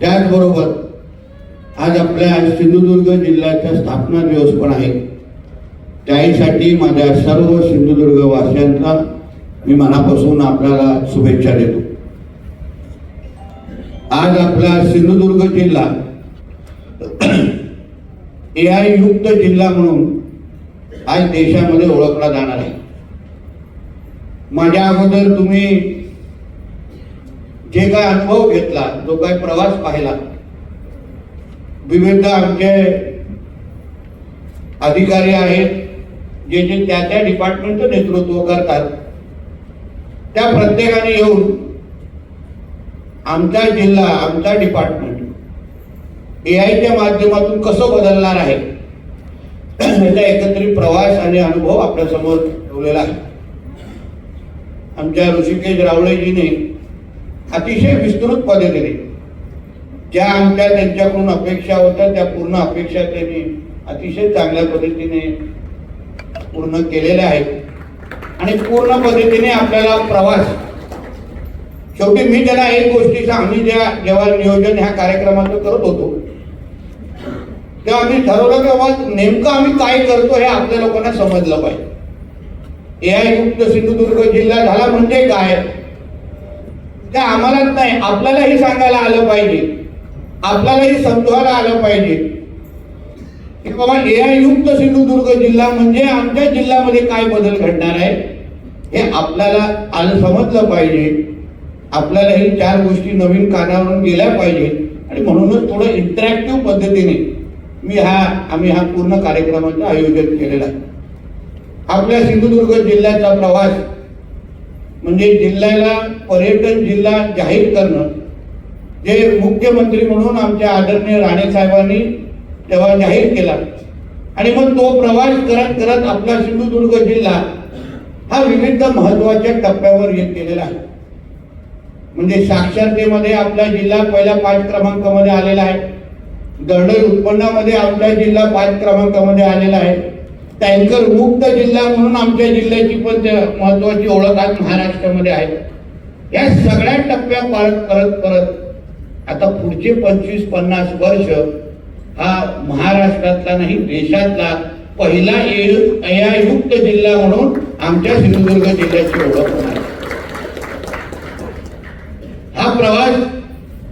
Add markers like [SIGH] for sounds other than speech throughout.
त्याचबरोबर आज आपल्या सिंधुदुर्ग जिल्ह्याचा स्थापना दिवस पण आहे. त्याहीसाठी माझ्या सर्व सिंधुदुर्ग वासियांचा मी मनापासून आपल्याला शुभेच्छा देतो. आज आपला सिंधुदुर्ग जिल्हा [CLEARS THROAT] ए आय युक्त जिल्हा म्हणून आज देशामध्ये ओळखला जाणार आहे. माझ्या अगोदर तुम्ही जे काय अनुभव घेतला जो काय प्रवास पाहिला विविध आमचे अधिकारी आहेत जे जे त्या त्या डिपार्टमेंटचं नेतृत्व करतात त्या प्रत्येकाने येऊन आमचा जिल्हा आमचा डिपार्टमेंट ए आयच्या माध्यमातून कसं बदलणार आहे याचा एकत्रित प्रवास आणि अनुभव आपल्यासमोर ठेवलेला आहे. आमच्या ऋषिकेश रावळेजीने अतिशय विस्तृत पद्धतीने. ज्या आमच्या त्यांच्याकडून अपेक्षा होत्या त्या पूर्ण अपेक्षा त्यांनी अतिशय चांगल्या पद्धतीने पूर्ण केलेल्या आहेत. आणि पूर्ण पद्धतीने आपल्याला प्रवास. शेवटी मी त्याला एक गोष्टी आम्ही ज्या जेव्हा नियोजन ह्या कार्यक्रमाचं करत होतो. तेव्हा आम्ही ठरवलं की बाबा नेमकं आम्ही काय करतो हे आपल्या लोकांना समजलं पाहिजे. ए आय युक्त सिंधुदुर्ग जिल्हा झाला म्हणजे काय? ते आम्हालाच नाही आपल्यालाही सांगायला आलं पाहिजे. आपल्यालाही समजवायला आलं पाहिजे. की बाबा ए आय युक्त सिंधुदुर्ग जिल्हा म्हणजे आमच्या जिल्ह्यामध्ये काय बदल घडणार आहे? हे आपल्याला आलं समजलं पाहिजे. आपल्याला ही चार गोष्टी नवीन कानावरून गेल्या पाहिजेत आणि म्हणूनच थोडं इंटरॅक्टिव्ह पद्धतीने मी हा आम्ही हा पूर्ण कार्यक्रमाचं आयोजन केलेलं आहे. आपल्या सिंधुदुर्ग जिल्ह्याचा प्रवास म्हणजे जिल्ह्याला पर्यटन जिल्हा जाहीर करणं. जे मुख्यमंत्री म्हणून आमच्या आदरणीय राणे साहेबांनी तेव्हा जाहीर केला. आणि मग तो प्रवास करत करत आपला सिंधुदुर्ग जिल्हा हा विविध महत्त्वाच्या टप्प्यावर येत गेलेला आहे. म्हणजे साक्षरतेमध्ये आपला जिल्हा पहिल्या पाच क्रमांकामध्ये आलेला आहे. दरडोई उत्पन्नामध्ये आपला जिल्हा पाच क्रमांकामध्ये आलेला आहे. टँकर मुक्त जिल्हा म्हणून आमच्या जिल्ह्याची पण महत्वाची ओळख आज महाराष्ट्रामध्ये आहे या सगळ्या टप्प्या परत परत परत आता पुढचे पंचवीस पन्नास वर्ष हा महाराष्ट्रातला नाही देशातला पहिला युक्त जिल्हा म्हणून आमच्या सिंधुदुर्ग जिल्ह्याची ओळख होणार आहे. हा प्रवास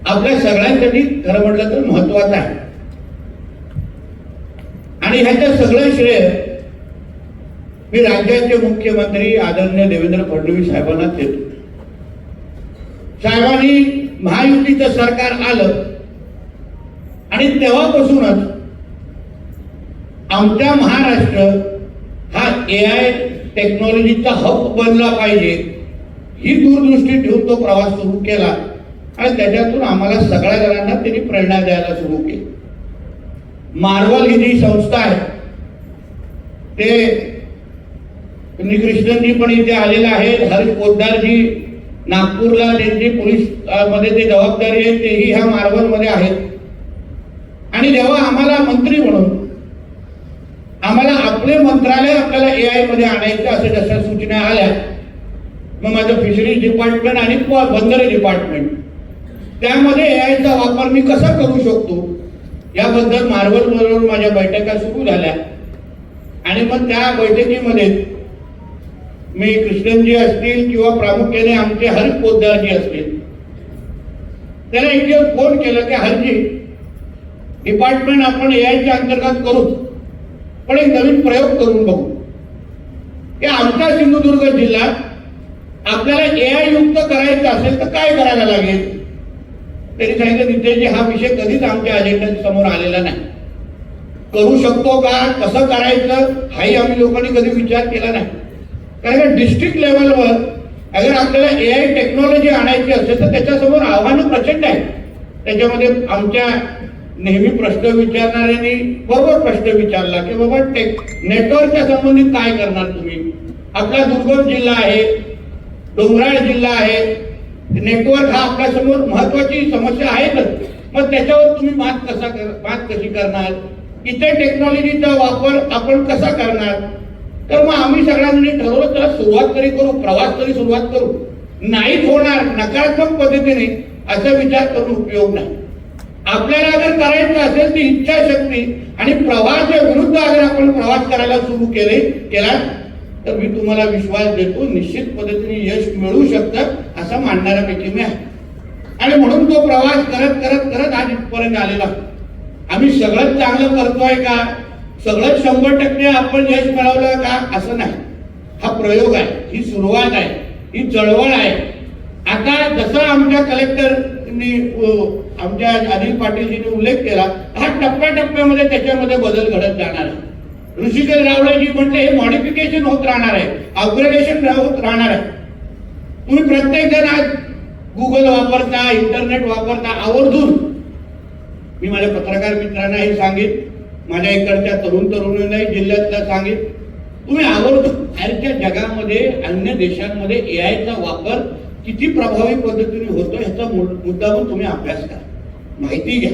आपल्या सगळ्यांसाठी खरं म्हटलं तर महत्त्वाचा आहे आणि ह्याचं सगळं श्रेय मी राज्याचे मुख्यमंत्री आदरणीय देवेंद्र फडणवीस साहेबांना देतो. साहेबांनी महायुतीचं सरकार आलं आणि तेव्हापासूनच आमचा महाराष्ट्र हा ए आय टेक्नॉलॉजीचा हब बनला पाहिजे ही दूरदृष्टी ठेवून तो प्रवास सुरू केला आणि त्याच्यातून आम्हाला सगळ्या जणांना त्यांनी प्रेरणा द्यायला सुरू केली. मार्वल ही जी संस्था आहे ते कृष्णनजी पण इथे आलेला आहे हर्ष पोद्दारजी नागपूरला त्यांची पोलीसमध्ये ते जबाबदारी आहे तेही ह्या मार्वलमध्ये आहेत. आणि जेव्हा आम्हाला मंत्री म्हणून आम्हाला आपले मंत्रालय आपल्याला ए आयमध्ये आणायचं असे जशा सूचना आल्या मग माझं फिशरीज डिपार्टमेंट आणि प- बंदर डिपार्टमेंट त्यामध्ये ए आयचा वापर मी कसा करू शकतो? याबद्दल मार्वल बरोबर माझ्या बैठका सुरू झाल्या. आणि मग त्या बैठकीमध्ये मी कृष्णनजी असतील किंवा प्रामुख्याने आमचे हर्ष पोद्दारजी असतील. त्याला इथे फोन केला की हरजी डिपार्टमेंट आपण ए आयच्या अंतर्गत करू पण एक नवीन प्रयोग करून बघू. की आमचा सिंधुदुर्ग जिल्हा आपल्याला ए आय युक्त करायचं असेल तर काय करायला लागेल? त्यांनी सांगितलं तिथे हा विषय कधीच आमच्या अजेंडा समोर आलेला नाही. करू शकतो का? कसं करायचं? हाही आम्ही लोकांनी कधी विचार केला नाही. कारण डिस्ट्रिक्ट लेवलवर अगर आपल्याला ए आय टेक्नॉलॉजी आणायची असेल तर त्याच्यासमोर आव्हानं प्रचंड आहेत. त्याच्यामध्ये आमच्या नेहमी प्रश्न विचारणाऱ्यांनी बरोबर प्रश्न विचारला की बाबा टेक नेटवर्कच्या संबंधित काय करणार तुम्ही? आपला दुर्गम जिल्हा आहे डोंगराळ जिल्हा आहे नेटवर्क हा आपल्यासमोर महत्वाची समस्या आहेच मग त्याच्यावर तुम्ही मात कसा कर मात कशी करणार? इथे टेक्नॉलॉजीचा वापर आपण कसा करणार? तर मग आम्ही सगळ्यांनी ठरवलं तर सुरुवात तरी करू प्रवास तरी सुरुवात करू. नाहीच होणार नकारात्मक पद्धतीने असा विचार करून उपयोग नाही. आपल्याला अगर करायचं असेल ती इच्छाशक्ती आणि प्रवाहाच्या विरुद्ध अगर आपण प्रवास करायला सुरू केले केला तर मी तुम्हाला विश्वास देतो निश्चित पद्धतीने यश मिळू शकतं असं मानणाऱ्यापैकी मी आहे. आणि म्हणून तो प्रवास करत करत करत आज इथपर्यंत आलेला. आम्ही सगळंच चांगलं करतोय का? सगळंच शंभर टक्के आपण यश मिळवलं का? असं नाही. हा प्रयोग आहे. ही सुरुवात आहे. ही चळवळ आहे. आता जसं आमच्या कलेक्टरनी आमच्या अनिल पाटीलजींनी उल्लेख केला हा टप्प्याटप्प्यामध्ये त्याच्यामध्ये बदल घडत जाणार आहे. ऋषिकेश रावळेजी म्हटले हे मॉडिफिकेशन होत राहणार आहे. अपग्रेडेशन होत राहणार आहे. तुम्ही प्रत्येक जण आज गुगल वापरता इंटरनेट वापरता आवर्जून. मी माझ्या पत्रकार मित्रांना हे सांगेन माझ्या इकडच्या तरुण तरुणींनाही जिल्ह्यातल्या सांगेन तुम्ही आवर्जून बाहेरच्या जगामध्ये अन्य देशांमध्ये ए आयचा वापर किती प्रभावी पद्धतीने होतो ह्याचा मुद्दा मुद्दामून तुम्ही अभ्यास करा. माहिती घ्या.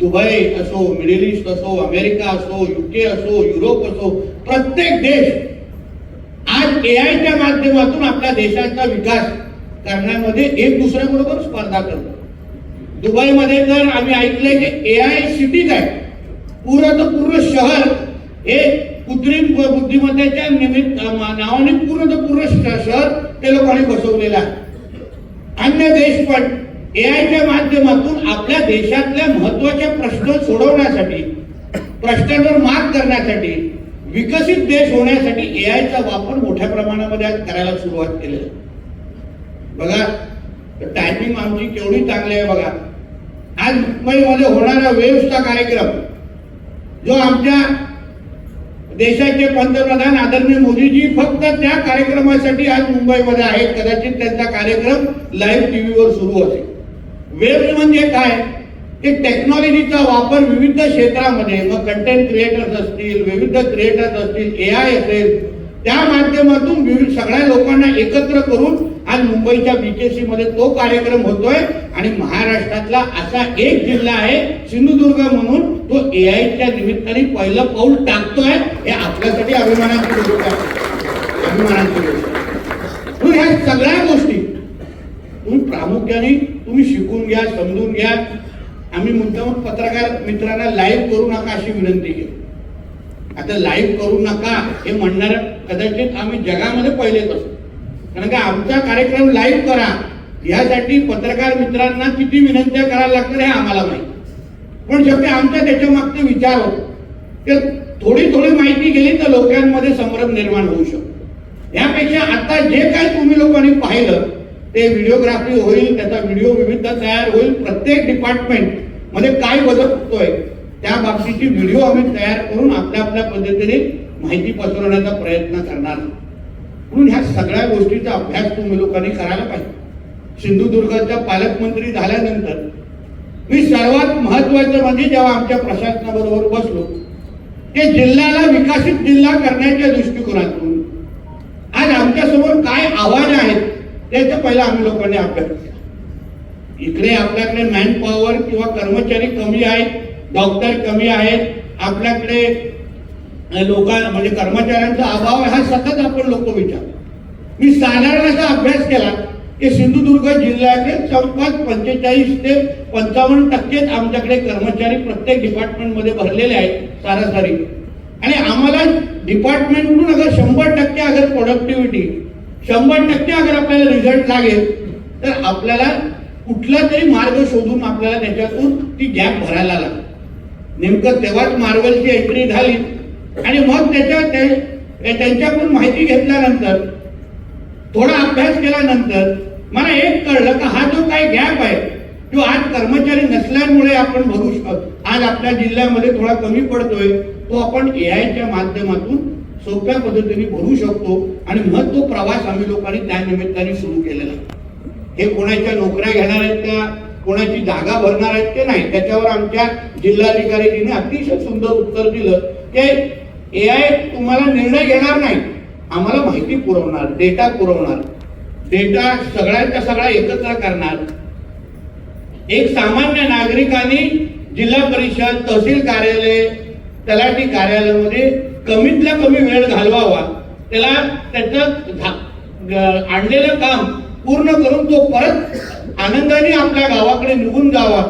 दुबई असो मिडल ईस्ट असो अमेरिका असो युके असो युरोप असो प्रत्येक देश आज ए आयच्या माध्यमातून आपल्या देशाचा विकास करण्यामध्ये एक दुसऱ्याबरोबर स्पर्धा करतो. दुबईमध्ये तर आम्ही ऐकलंय की ए आय सिटीज आहे पूर्ण पूर्ण शहर हे कृत्रिम बुद्धिमत्तेच्या निमित्त नावाने पूर्ण पूर्ण शहर ते लोकांनी बसवलेलं आहे. अन्य देश पण ए आयच्या माध्यमातून आपल्या देशातल्या महत्त्वाचे प्रश्न सोडवण्यासाठी प्रश्नांवर मात करण्यासाठी विकसित देश होण्यासाठी ए आयचा वापर मोठ्या प्रमाणामध्ये आज करायला सुरुवात केली आहे. बघा टायपिंग आमची केवढी चांगली आहे बघा. आज मुंबईमध्ये होणारा वेवस्था कार्यक्रम जो आमच्या देशाचे पंतप्रधान आदरणीय मोदीजी फक्त त्या कार्यक्रमासाठी आज मुंबईमध्ये आहेत. कदाचित त्यांचा कार्यक्रम लाईव्ह टीव्हीवर सुरू असेल. वेब म्हणजे काय? की टेक्नॉलॉजीचा वापर विविध क्षेत्रामध्ये मग कंटेंट क्रिएटर्स असतील विविध क्रिएटर्स असतील ए आय असेल त्या माध्यमातून विविध सगळ्या लोकांना एकत्र करून आज मुंबईच्या बीकेसी मध्ये तो कार्यक्रम होतोय आणि महाराष्ट्रातला असा एक जिल्हा आहे सिंधुदुर्ग म्हणून तो ए आयच्या निमित्ताने पहिलं पाऊल टाकतोय हे आपल्यासाठी अभिमानाची गोष्ट आहे. अभिमानाची गोष्ट म्हणून ह्या सगळ्या गोष्टी तुम्ही प्रामुख्याने तुम्ही शिकून घ्या समजून घ्या. आम्ही मुद्दाम पत्रकार मित्रांना लाईव्ह करू नका अशी विनंती केली. आता लाईव्ह करू नका हे म्हणणार कदाचित आम्ही जगामध्ये पहिलेच असतो कारण का आमचा कार्यक्रम लाईव्ह करा. यासाठी पत्रकार मित्रांना किती विनंत्या करायला लागतात हे आम्हाला माहिती. पण शेवटी आमचा त्याच्या मागचे विचार होतो. ते थोडी थोडी माहिती गेली तर लोकांमध्ये संभ्रम निर्माण होऊ शकतो. यापेक्षा आता जे काही तुम्ही लोकांनी पाहिलं ते व्हिडिओग्राफी होईल त्याचा व्हिडिओ विविध तयार होईल. प्रत्येक डिपार्टमेंटमध्ये काय बदल होतोय त्या बाबतीची व्हिडिओ आम्ही तयार करून आपल्या आपल्या पद्धतीने माहिती पसरवण्याचा प्रयत्न करणार. म्हणून ह्या सगळ्या गोष्टीचा अभ्यास तुम्ही लोकांनी करायला पाहिजे. सिंधुदुर्गच्या पालकमंत्री झाल्यानंतर मी सर्वात महत्वाचं म्हणजे जेव्हा आमच्या प्रशासनाबरोबर बसलो ते जिल्ह्याला विकसित जिल्हा करण्याच्या दृष्टिकोनातून आज आमच्यासमोर काय आव्हाने आहेत त्याचा पहिला आम्ही लोकांनी अभ्यास केला. इकडे आपल्याकडे मॅन पॉवर किंवा कर्मचारी कमी आहेत डॉक्टर कमी आहेत आपल्याकडे लोकां म्हणजे कर्मचाऱ्यांचा अभाव हा सतत आपण लोक विचार मी साधारण असा अभ्यास केला की सिंधुदुर्ग जिल्ह्याचे जवळपास पंचेचाळीस ते पंचावन्न टक्केच आमच्याकडे कर्मचारी प्रत्येक डिपार्टमेंटमध्ये भरलेले आहेत सारासारी. आणि आम्हाला डिपार्टमेंटकडून अगर शंभर टक्के अगर प्रोडक्टिव्हिटी शंभर टक्के अगर आपल्याला रिझल्ट लागेल तर आपल्याला कुठला तरी मार्ग शोधून आपल्याला त्याच्यातून ती गॅप भरायला लागेल. नेमकं तेव्हाच मार्वलची एंट्री झाली आणि मग त्याच्या त्यांच्याकडून माहिती घेतल्यानंतर थोडा अभ्यास केल्यानंतर मला एक कळलं का हा जो काही गॅप आहे तो आज कर्मचारी नसल्यामुळे आपण भरू शकतो. आज आपल्या जिल्ह्यामध्ये थोडा कमी पडतोय तो आपण ए आयच्या माध्यमातून सोप्या पद्धतीने भरू शकतो आणि मग तो प्रवास आम्ही लोकांनी त्या निमित्ताने सुरू केलेला. हे कोणाच्या नोकऱ्या घेणार आहेत का कोणाची जागा भरणार आहेत ते नाही. त्याच्यावर आमच्या जिल्हाधिकारीजीने अतिशय सुंदर उत्तर दिलं. की ए आय तुम्हाला निर्णय घेणार नाही. आम्हाला माहिती पुरवणार डेटा पुरवणार. डेटा सगळ्यांचा सगळा एकत्र करणार. एक सामान्य नागरिकांनी जिल्हा परिषद तहसील कार्यालय तलाठी कार्यालयामध्ये कमीतल्या कमी वेळ घालवावा. त्याला त्याचं आणलेलं काम पूर्ण करून तो परत आनंदाने आपल्या गावाकडे निघून जावा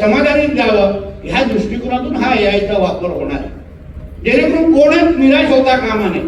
समाधानीत जावं. ह्या दृष्टिकोनातून हा यायचा वापर होणार आहे. जेणेकरून कोणच निराश होता कामा नये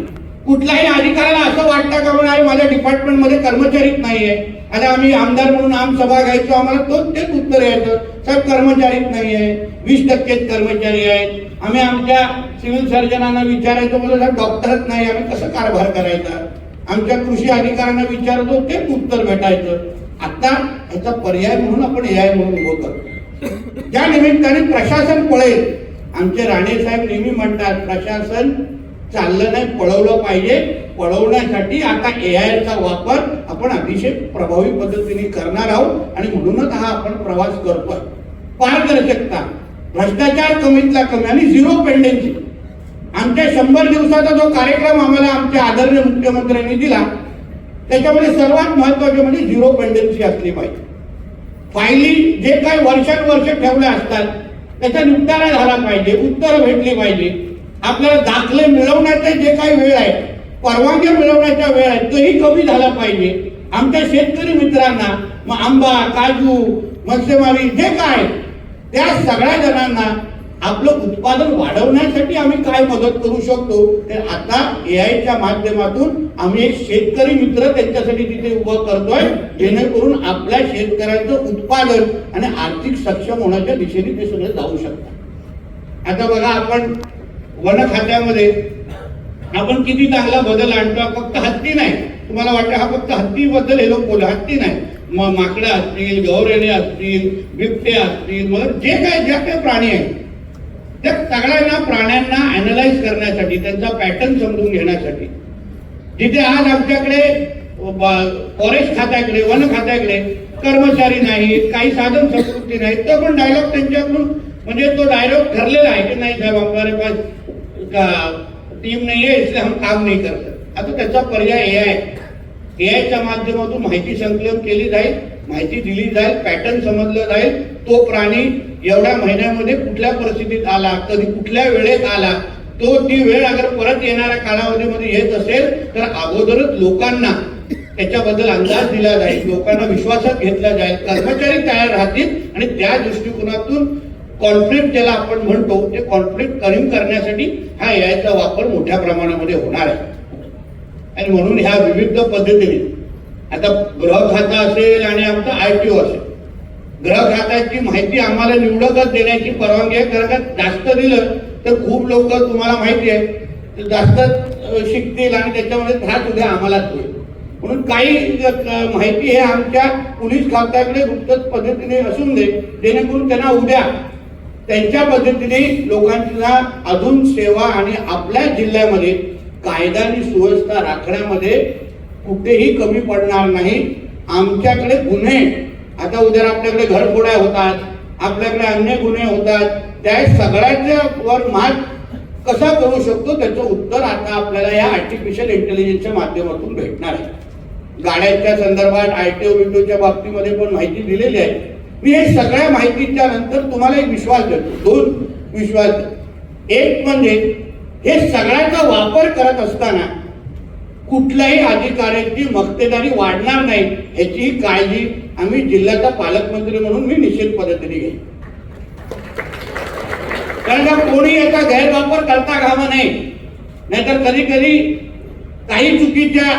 कुठल्याही अधिकाऱ्याला असं वाटतं का म्हणून माझ्या डिपार्टमेंटमध्ये कर्मचारीच नाहीये. आता आम्ही आमदार म्हणून आम सभा घ्यायचो आम्हाला तोच तेच उत्तर यायचं. साहेब कर्मचारीच नाहीये. वीस टक्केच कर्मचारी आहेत. आम्ही आमच्या सिव्हिल सर्जनांना विचारायचो बोलतो साहेब डॉक्टरच नाही आम्ही कसं कारभार करायचा? आमच्या कृषी अधिकाऱ्यांना विचारतो तेच उत्तर भेटायचं. आता याचा पर्याय म्हणून आपण एआय म्हणून उभं करतो. ज्या निमित्ताने प्रशासन पळेल आमचे राणे साहेब नेहमी म्हणतात प्रशासन चाललं नाही पळवलं पाहिजे. पळवण्यासाठी आता ए आयचा वापर आपण अतिशय प्रभावी पद्धतीने करणार आहोत आणि म्हणूनच हा आपण प्रवास करतोय. पारदर्शकता भ्रष्टाचार कमीतला कमी आणि झिरो पेंडेन्सी आमच्या शंभर दिवसाचा जो कार्यक्रम आम्हाला आमच्या आदरणीय मुख्यमंत्र्यांनी दिला त्याच्यामध्ये सर्वात महत्त्वाचे म्हणजे झिरो पेंडेन्सी असली पाहिजे. फायली जे काही वर्षानुवर्ष ठेवल्या असतात त्याचा निपटारा झाला पाहिजे उत्तरं भेटली पाहिजे. आपल्याला दाखले मिळवण्याचे जे काही वेळ आहे परवानग्या मिळवण्याचा वेळ आहे तोही कमी झाला पाहिजे. आमच्या शेतकरी मित्रांना मग आंबा काजू मत्स्यमारी जे काय त्या सगळ्या जणांना आपलं उत्पादन वाढवण्यासाठी आम्ही काय मदत करू शकतो? तर आता ए आयच्या माध्यमातून आम्ही एक शेतकरी मित्र त्यांच्यासाठी तिथे उभं करतोय जेणेकरून आपल्या शेतकऱ्यांचं उत्पादन आणि आर्थिक सक्षम होण्याच्या दिशेने ते सगळे जाऊ शकतात. आता बघा आपण वन खात्यामध्ये आपण किती चांगला बदल आणतो? फक्त हत्ती नाही. तुम्हाला वाटतं हा फक्त हत्तीबद्दल हे लोक बोल हत्ती नाही. मग माकडं असतील गौरेणे असतील बिबटे असतील मग जे काय ज्या काही प्राणी आहेत त्या सगळ्यांना प्राण्यांना अनालाइज करण्यासाठी त्यांचा पॅटर्न समजून घेण्यासाठी. जिथे आज आमच्याकडे फॉरेस्ट खात्याकडे वन खात्याकडे कर्मचारी नाहीत काही साधन संस्कृती नाही तर पण डायलॉग त्यांच्याकडून? म्हणजे तो डायलॉग ठरलेला आहे की नाही साहेब हमारे पास टीम नाही आहे इसलिए हम काम नाही करत. आता त्याचा पर्याय ए आय ए आयच्या माध्यमातून माहिती संकलन केली जाईल. माहिती दिली जाईल पॅटर्न समजलं जाईल तो प्राणी एवढ्या महिन्यामध्ये कुठल्या परिस्थितीत आला कधी कुठल्या वेळेत आला तो ती वेळ अगर परत येणाऱ्या कालावधीमध्ये येत असेल तर अगोदरच लोकांना त्याच्याबद्दल अंदाज दिला जाईल लोकांना विश्वासात घेतला जाईल. कर्मचारी तयार राहतील आणि त्या दृष्टिकोनातून कॉन्फ्लिक्ट ज्याला आपण म्हणतो ते कॉन्फ्लिक्ट कमी करण्यासाठी हा याचा वापर मोठ्या प्रमाणामध्ये होणार आहे. आणि म्हणून ह्या विविध पद्धतीने आता ग्रह खाता असेल आणि आमचं आय टी ओ असेल. ग्रह खात्याची माहिती आम्हाला निवडकच देण्याची परवानगी आहे कारण का जास्त दिलं तर खूप लोक तुम्हाला माहिती आहे जास्त शिकतील आणि त्याच्यामध्ये त्रास उद्या आम्हालाच होईल. म्हणून काही माहिती हे आमच्या पोलीस खात्याकडे गुप्त पद्धतीने असून दे जेणेकरून त्यांना उद्या त्यांच्या पद्धतीने लोकांना अजून सेवा आणि आपल्या जिल्ह्यामध्ये कायदा आणि सुव्यवस्था राखण्यामध्ये कुठेही कमी पडणार नाही. आमच्याकडे गुन्हे. आता उद्या आपल्याकडे घरफोड्या होतात आपल्याकडे अन्य गुन्हे होतात. त्या सगळ्याच्या वर मात कसा करू शकतो? त्याचं उत्तर आता आपल्याला या आर्टिफिशियल इंटेलिजन्सच्या माध्यमातून भेटणार आहे. गाड्यांच्या संदर्भात आय टी ओ विंडोच्या बाबतीमध्ये पण माहिती दिलेली आहे. मी हे सगळ्या माहितीच्या नंतर तुम्हाला एक विश्वास देतो. दोन विश्वास एक म्हणजे हे सगळ्याचा वापर करत असताना कुठल्याही अधिकाऱ्यांची मक्तेदारी वाढणार नाही याची काळजी आम्ही जिल्ह्याचा पालकमंत्री म्हणून मी निश्चित पद्धतीने घेईन. कारण का कोणी याचा गैरवापर करता कामा नाही नाहीतर कधी कधी काही चुकीच्या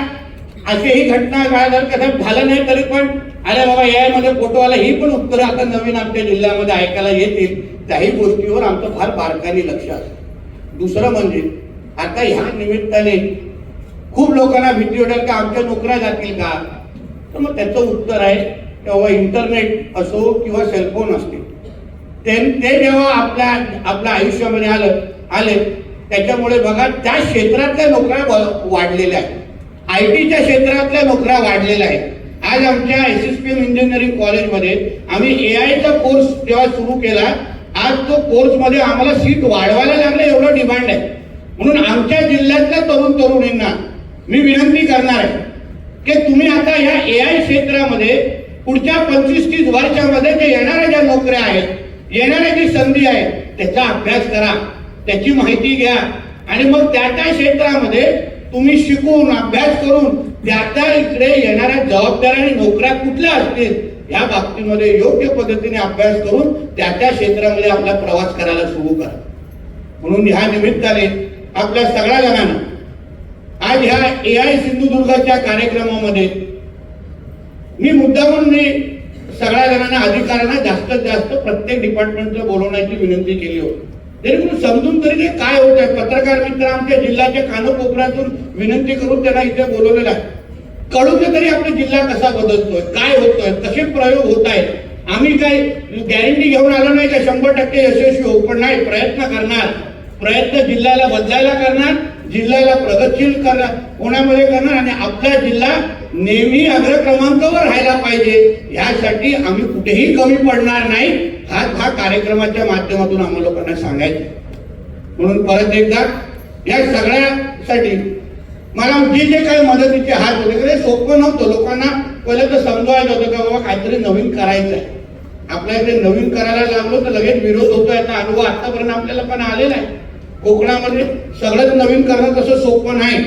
असेही घटना काळात कसं झालं नाही तरी पण अरे बाबा यामध्ये फोटो आला ही पण उत्तरं आता नवीन आमच्या जिल्ह्यामध्ये ऐकायला येतील. त्याही गोष्टीवर आमचं फार बारकाईने लक्ष असतं. दुसरं म्हणजे आता ह्या निमित्ताने खूप लोकांना भीती वाटेल का आमच्या नोकऱ्या जातील का? तर मग त्याचं उत्तर आहे तेव्हा इंटरनेट असो किंवा सेलफोन असते ते ते जेव्हा आपल्या आपल्या आयुष्यामध्ये आलं आले त्याच्यामुळे बघा त्या क्षेत्रातल्या नोकऱ्या वाढलेल्या आहेत. आय टीच्या क्षेत्रातल्या नोकऱ्या वाढलेल्या आहेत. आज आमच्या S S P M engineering कॉलेजमध्ये आम्ही ए आयचा कोर्स जेव्हा सुरू केला आज तो कोर्समध्ये आम्हाला सीट वाढवायला लागले एवढं डिमांड आहे. म्हणून आमच्या जिल्ह्यातल्या तरुण तरुणींना मी विनंती करणार आहे की तुम्ही आता या ए आय क्षेत्रामध्ये पुढच्या पंचवीस तीस वर्षामध्ये जे येणाऱ्या ज्या नोकऱ्या आहेत येणाऱ्या जी संधी आहे त्याचा अभ्यास करा त्याची माहिती घ्या. आणि मग त्या त्या क्षेत्रामध्ये तुम्ही शिकून अभ्यास करून त्या त्या इकडे येणाऱ्या जबाबदाऱ्या आणि नोकऱ्या कुठल्या असतील या बाबतीमध्ये योग्य पद्धतीने अभ्यास करून त्या त्या क्षेत्रामध्ये आपला प्रवास करायला सुरू करा. म्हणून ह्या निमित्ताने आपल्या सगळ्या जणांना आज ह्या ए आय सिंधुदुर्गाच्या कार्यक्रमामध्ये मी मुद्दा म्हणून सगळ्या जणांना अधिकाऱ्यांना जास्तीत जास्त प्रत्येक डिपार्टमेंटला बोलवण्याची विनंती केली होती. जेणेकरून समजून तरी ते काय होत आहे पत्रकार मित्र आमच्या जिल्ह्याच्या कानकोपऱ्यातून विनंती करून त्यांना इथे बोलवलेलं आहे. कळून तरी आपला जिल्हा कसा बदलतोय काय होतोय कसे प्रयोग होत आहेत. आम्ही काय गॅरंटी घेऊन आलो नाही का? शंभर टक्के यशस्वी होऊ पण नाही. प्रयत्न करणार. प्रयत्न जिल्ह्याला बदलायला करणार. जिल्ह्याला प्रगतशील करणार कोणामध्ये करणार आणि आपला जिल्हा नेहमी अग्रक्रमांकावर राहायला पाहिजे. यासाठी आम्ही कुठेही कमी पडणार नाही. हा हा कार्यक्रमाच्या माध्यमातून आम्हाला लोकांना सांगायचं. म्हणून परत एकदा या सगळ्यासाठी मला जे जे काही मदतीचे हात होते ते सोपं नव्हतं. लोकांना पहिलं तर समजवायचं होतं का बाबा काहीतरी नवीन करायचं आहे आपल्या इथे नवीन करायला लागलो तर लगेच विरोध होतो याचा अनुभव आतापर्यंत आपल्याला पण आलेला आहे. कोकणामध्ये सगळंच नवीन करणं तसं सोपं नाही.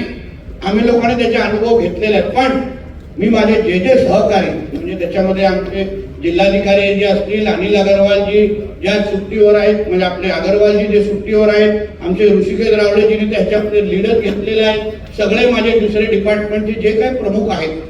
आम्ही लोकांनी त्याचे अनुभव घेतलेले आहेत. पण मी माझे जे जे सहकारी म्हणजे त्याच्यामध्ये आमचे जिल्हाधिकारी जे असतील अनिल अगरवालजी ज्या सुट्टीवर आहेत म्हणजे आपले अगरवालजी जे सुट्टीवर आहेत आमचे ऋषिकेश रावळेजीने त्याच्यामध्ये लीडर घेतलेले आहेत. सगळे माझे दुसरे डिपार्टमेंटचे जे काही प्रमुख आहेत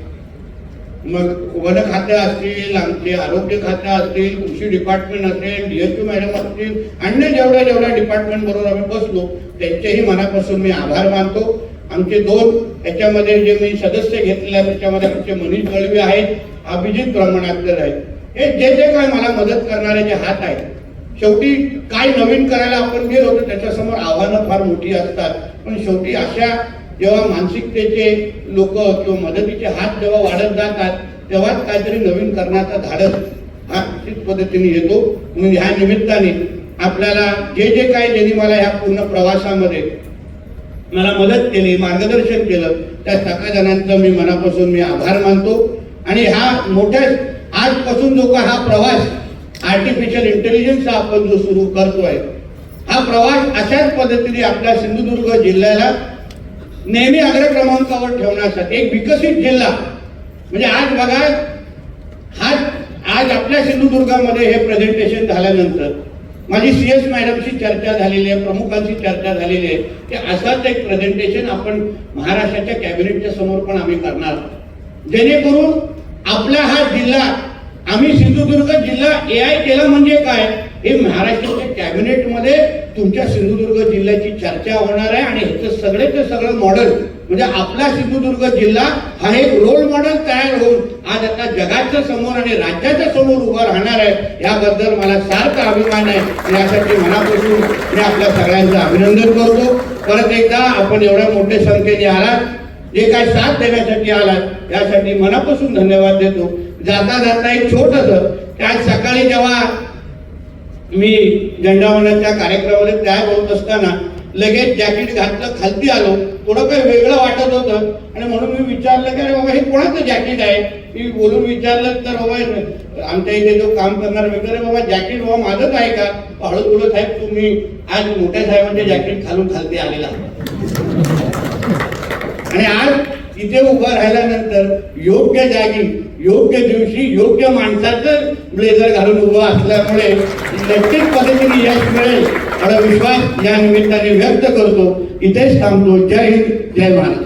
मग वन खाते असतील आमचे आरोग्य खाते असतील कृषी डिपार्टमेंट असेल डीएसपी मॅडम असतील अन्य जेवढ्या जेवढ्या डिपार्टमेंट बरोबर आम्ही बसलो त्यांचेही मनापासून मी आभार मानतो. आमचे दोन याच्यामध्ये जे मी सदस्य घेतलेले आहेत त्याच्यामध्ये आमचे मनीष गळवी आहेत अभिजित ब्रह्मणाकर आहेत. हे जे जे काय मला मदत करणारे जे हात आहेत शेवटी काय नवीन करायला आपण गेलो तर त्याच्यासमोर आव्हानं फार मोठी असतात. पण शेवटी अशा जेव्हा मानसिकतेचे लोक किंवा मदतीचे हात जेव्हा वाढत जातात तेव्हाच काहीतरी नवीन करण्याचा धाडस हा निश्चित पद्धतीने येतो. म्हणून ह्या निमित्ताने आपल्याला जे जे काही ज्यांनी मला ह्या पूर्ण प्रवासामध्ये मला मदत केली मार्गदर्शन केलं त्या सगळ्या जणांचं मी मनापासून मी आभार मानतो. आणि हा मोठ्या आजपासून जो का हा प्रवास आर्टिफिशियल इंटेलिजन्सचा आपण जो सुरू करतोय हा प्रवास अशाच पद्धतीने आपल्या सिंधुदुर्ग जिल्ह्याला नेहमी अग्र क्रमांकावर ठेवण्यासाठी एक विकसित जिल्हा. म्हणजे आज बघा आज आज आपल्या सिंधुदुर्गामध्ये हे प्रेझेंटेशन झाल्यानंतर माझी सी एस मॅडमशी चर्चा झालेली आहे प्रमुखांशी चर्चा झालेली आहे. की असाच एक प्रेझेंटेशन आपण महाराष्ट्राच्या कॅबिनेटच्या समोर पण आम्ही करणार आहोत. जेणेकरून आपला हा जिल्हा आम्ही सिंधुदुर्ग जिल्हा ए आय केला म्हणजे काय? हे महाराष्ट्राच्या कॅबिनेटमध्ये तुमच्या सिंधुदुर्ग जिल्ह्याची चर्चा होणार आहे आणि ह्याचं सगळेच सगळं मॉडेल म्हणजे आपला सिंधुदुर्ग जिल्हा हा एक रोल मॉडेल तयार होऊन आज आता जगाच्या समोर आणि राज्याच्या समोर उभं राहणार आहे. याबद्दल मला सारखा अभिमान आहे. यासाठी मनापासून मी आपल्या सगळ्यांचं अभिनंदन करतो. परत एकदा आपण एवढ्या मोठ्या संख्येने आलात. जे काय साथ देण्यासाठी आलात यासाठी मनापासून धन्यवाद देतो. जाता जाता एक छोटस आज सकाळी जेव्हा मी झेंडावनाच्या कार्यक्रमाला तयार होत असताना लगेच जॅकेट घातलं खालती आलो. थोडं काही वेगळं वाटत होतं. आणि म्हणून मी विचारलं की अरे बाबा हे कोणाचं जॅकेट आहे? मी बोलून विचारलं तर बाबा आमच्या इथे जो काम करणार वगैरे बाबा जॅकेट बाबा माझंच आहे का? हळू बोलत साहेब तुम्ही आज मोठ्या साहेबांचे जॅकेट घालून खालती आलेला आणि आज इथे उभं राहिल्यानंतर योग्य जागी योग्य दिवशी योग्य माणसाचं ब्लेझर घालून उभं असल्यामुळे नक्कीच पद्धतीने यश मिळेल. एवढा विश्वास या निमित्ताने व्यक्त करतो. इथेच थांबतो. जय हिंद. जय महाराज